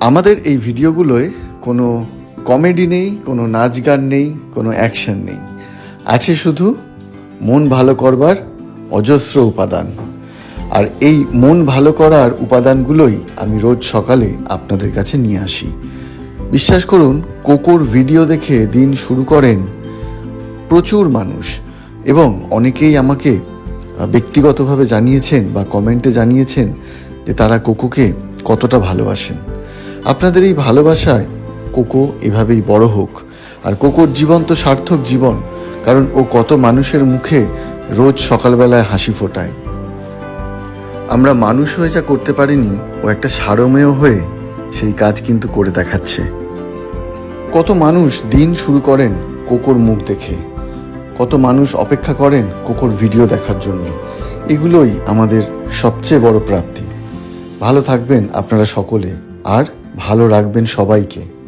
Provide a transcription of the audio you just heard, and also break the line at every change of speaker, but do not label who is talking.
আমাদের এই ভিডিওগুলোয় কোনো কমেডি নেই, কোনো নাচ গান নেই, কোনো অ্যাকশন নেই। আছে শুধু মন ভালো করবার অজস্র উপাদান। আর এই মন ভালো করার উপাদানগুলোই আমি রোজ সকালে আপনাদের কাছে নিয়ে আসি। বিশ্বাস করুন, কোকোর ভিডিও দেখে দিন শুরু করেন প্রচুর মানুষ। এবং অনেকেই আমাকে ব্যক্তিগতভাবে জানিয়েছেন বা কমেন্টে জানিয়েছেন যে তারা কোকোকে কতটা ভালোবাসেন। আপনাদের এই ভালোবাসায় কোকো এভাবেই বড় হোক। আর কোকোর জীবন তো সার্থক জীবন, কারণ ও কত মানুষের মুখে রোজ সকালবেলায় হাসি ফোটায়। আমরা মানুষ হয়ে যা করতে পারিনি, ও একটা সারমেয় হয়ে সেই কাজ কিন্তু করে দেখাচ্ছে। কত মানুষ দিন শুরু করেন কোকোর মুখ দেখে। কত মানুষ অপেক্ষা করেন কোকোর ভিডিও দেখার জন্য। এগুলোই আমাদের সবচেয়ে বড় প্রাপ্তি। ভালো থাকবেন আপনারা সকলে, আর ভালো রাখবেন সবাইকে।